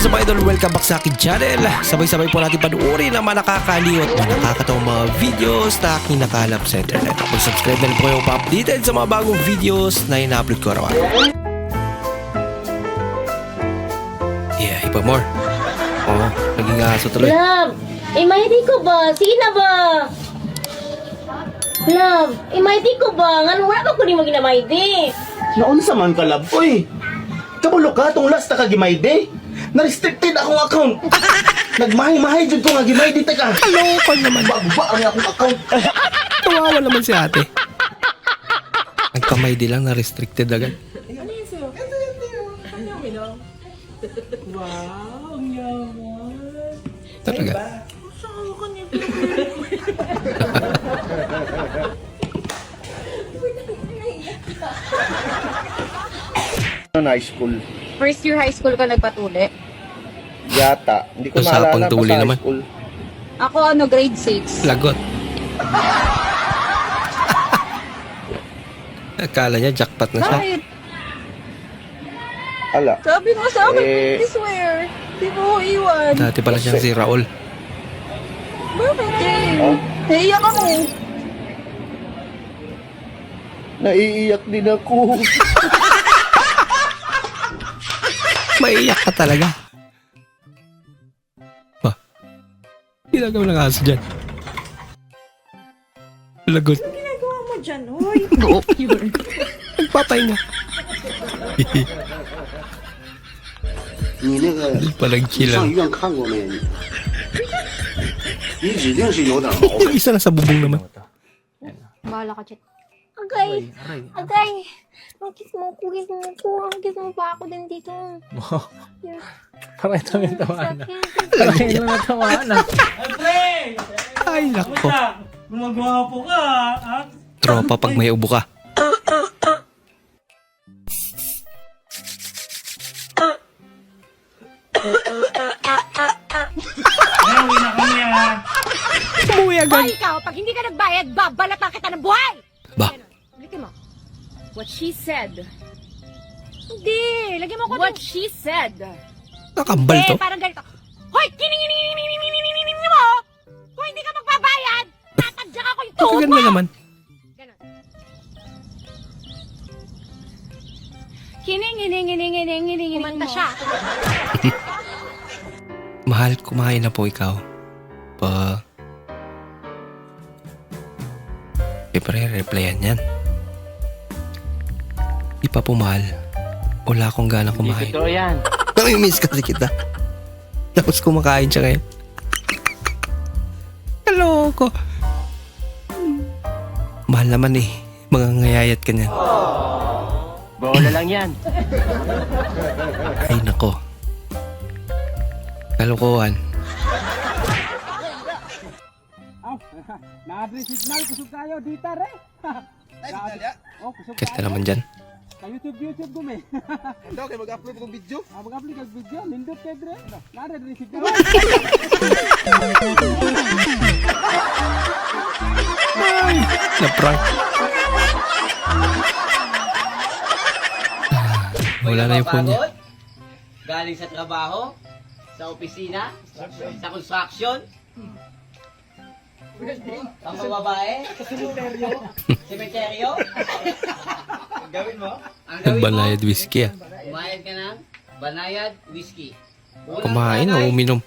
is up idol? Welcome back sa akin channel. Sabay-sabay po natin panuorin ang mga nakakaliw at mga nakakatawang mga videos na aking nakalap sa internet. Kung subscribe na rin po kayo pa-updated sa mga bagong videos na ina-upload ko araw Yeah, iba more. Oo, naging aso tuloy. Love, imayti ko ba? Sina ba? Love, imayti ko ba? Nga wala ba ko ni mo ginamayti? Naunsa man ka lab, oy. Kabulo ka tong last na kagimayde. Na-restricted akong account. Nagmahay-mahay jud ko nga gimayde ta ka. Loko naman. Bago ang akong account. Kawawa naman si ate. Ang kamay di lang na restricted agad. Talaga? Ano na high school? First year high school ka nagpatuli. Yata. Hindi ko Usapang maalala pa tuli sa high naman. school. Ako ano, grade 6. Lagot. Akala niya jackpot na siya. Bakit? Ala. Sabi mo sa akin, Eh. I swear. Di mo ko iwan. Dati pala siyang si Raul. Bakit eh? Oh. Naiyak ako. Naiiyak din ako. Maiyak ka talaga. Ba? Ginagawa ng aso dyan. Lagot. Anong ginagawa mo dyan, hoy? Oo. Nagpatay nga. Hindi palang kilang. Yung isa na sa bubong naman. Bahala ka, Chet. Agay, agay. Ang kiss mo ko, kiss mo ko. Ang kiss mo pa ako din dito. Pakita mo yung tawanan. Sakit. Pakita mo yung tawanan. Ay, nako. Gumagawa po ka, ha? Tropa pag may ubo ka. Ayaw, na kami, ha? Umuwi agad. Hoy, ikaw, pag hindi ka nagbayad, babalatan kita ng buhay! Ba? Ulitin mo. What she said. Hindi, lagyan mo ko What she said. Nakambal to. Eh, parang ganito. Hoy, kiningininginingininginingining mo! Kung hindi ka magbabayad, tatadyak ako yung tuhod mo! Kaganda naman. Ganon. Kiningininginingininginingining Kumanta siya. Mahal, kumain na po ikaw. Pa... Siyempre, replyan yan. Di pa po mahal. Wala akong gana kumain. Totoo yan. Namimiss kasi kita. Tapos kumakain siya ngayon. Kaloko. Mahal naman eh. Mga ngayayat ka niyan. Bola lang yan. Ay nako. Kalokohan. Na-address signal, kusog kayo, dita re. Oh, kusog Kasta naman dyan. Sa YouTube, YouTube gumi. Ando kay mag-upload kong video. Ah, mag-upload kag video, nindot kay dre. Na-address signal. Na-prank. Ah, Wala na yung phone niya. Galing sa trabaho, sa opisina, sa construction. Pang mga babae. Sa sementeryo. Sementeryo. Gawin mo? Ang gawin mo, Nagbanayad whiskey ah. Kumayad ka ng banayad whiskey. Unang Kumain o bagay, uminom.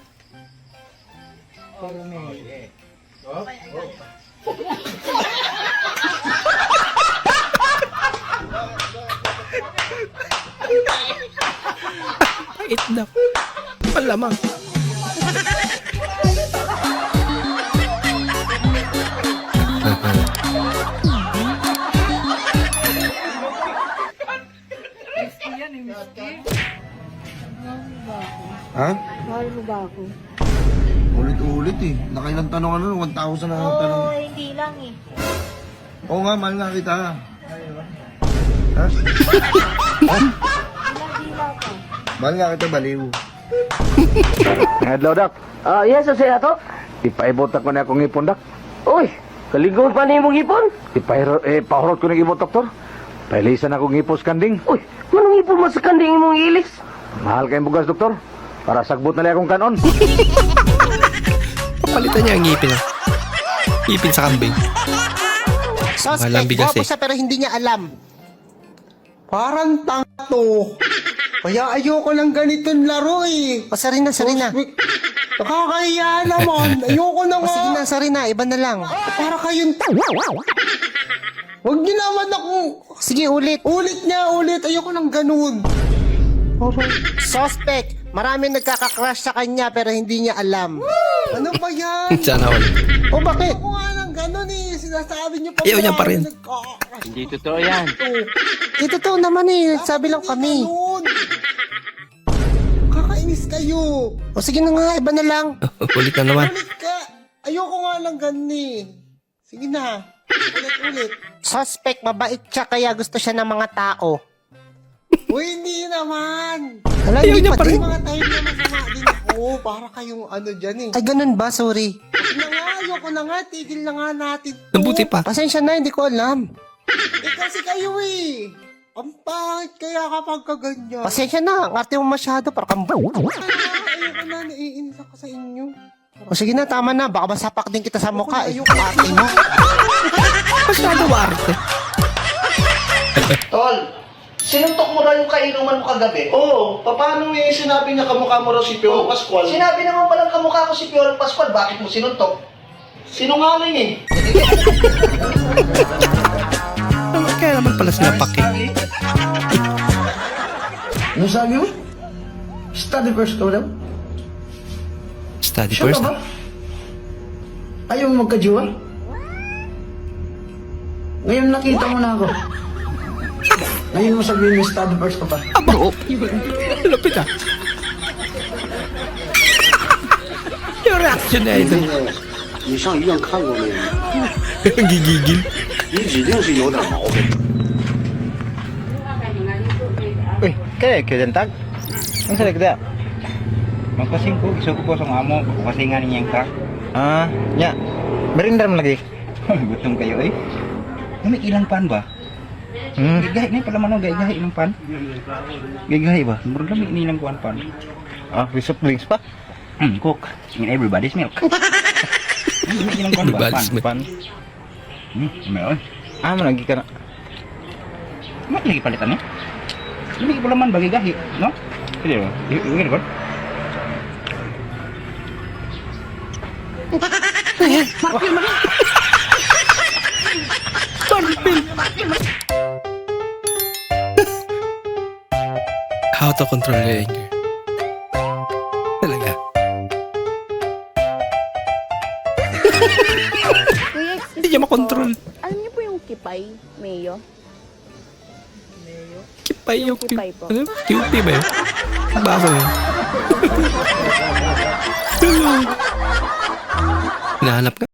Pait na. Malamang. Ha? Mahal mo ba ako? Ulit-ulit eh. Nakailang tanong ano, 1,000 na Oo, tanong. hindi lang eh. Oo nga, mahal nga kita. Ha? Ka. Mahal nga kita, baliw. Adlaw dak. Ah, yes, sa ato. Ipaibot ako na akong ipon dak. Uy, kaligon pa ni mong ipon? Ipairo eh pahurot ko ng ibot doktor. Pailisan ako ngipos kanding. Uy, ipon mo sa kanding imong ilis? Mahal kayong bugas doktor. Para sagbot na lang akong kanon. Papalitan niya ang ngipin. ah. Ngipin sa kambing. Walang bigas eh. pero hindi niya alam. Parang tanga to. Kaya ayoko ng ganitong laro eh. O, sorry na, sorry na. Nakakahiya naman. Ayoko na nga. sige na, sorry na. Iba na lang. Para kayong tanga. Huwag niyo naman akong... Sige, ulit. Ulit niya, ulit. Ayoko ng ganun. Suspect. Marami nagkakakrush sa kanya pero hindi niya alam. Ano ba yan? Sana all. O bakit? Ako nga ng ganun eh. Sinasabi niyo pa Ayaw niya pa rin. Hindi totoo yan. Eh, totoo naman eh. Sabi lang kami. Kakainis kayo. O sige na nga, iba na lang. Ulit na naman. Ulit ka. Ayoko nga lang ganun eh. Sige na. Ulit, ulit. Suspect, mabait siya kaya gusto siya ng mga tao. Uy, hindi naman. Wala, Ayaw hindi niya pa rin. Mga tayo na masama din ako. Para kayong ano dyan eh. Ay, ganun ba? Sorry. Sige na nga, ayoko na nga. Tigil na nga natin. to. Nabuti pa. Pasensya na, hindi ko alam. Eh kasi kayo eh. Ang pangit kaya kapag kaganyan. Pasensya na, ang arte mo masyado. Para kang Ayoko na, naiinis ako sa inyo. O sige na, tama na. Baka masapak din kita sa mukha eh. Ate mo. Masyado warte. Tol, sinuntok mo raw yung kainuman mo kagabi? Oo, paano eh sinabi niya kamukha mo raw si Piolo Pascual? Sinabi naman palang kamukha ko si Piolo Pascual, bakit mo sinuntok? Sinungaling eh. Kaya naman pala sila paki. Ano sabi mo? Study first ka daw? Study Sure first. ka ba? Ayaw mo magkajiwa? Ngayon nakita mo na ako. Ngayon mo sabihin mo study first ka pa. Lupit ah. Yung reaction niya ito. 那个，你上医院看过没有？ Gigigil. 你指定是有点毛病。 Uy, kaya kaya tag. Ang sa kada. Magpasing ko, iso ko po sa amo, pasingan niya yung truck. Ah, nya. Merindar mo lagi. Gutom kayo eh. May ilang pan ba? Hmm. Gagahi na pala mano gagahi ng pan. Gagahi ba? Murag lami ni ng kuan pan. Ah, with soft drinks pa? Hmm, cook. In everybody's milk. May ilang kuan ba? Pan, pan. Hmm, meron. Ah, managi ka na. Mat lagi palitan eh. Lagi pala man bagi gahi, no? Pwede ba? Pwede ba? How to control your anger. Talaga. Kuya, excuse Hindi niya me makontrol. po. Alam niyo po yung kipay, Mayo? Kipay yung Kipay po. Ano? Cupid ba yun? Baso yun. Hinahanap ka?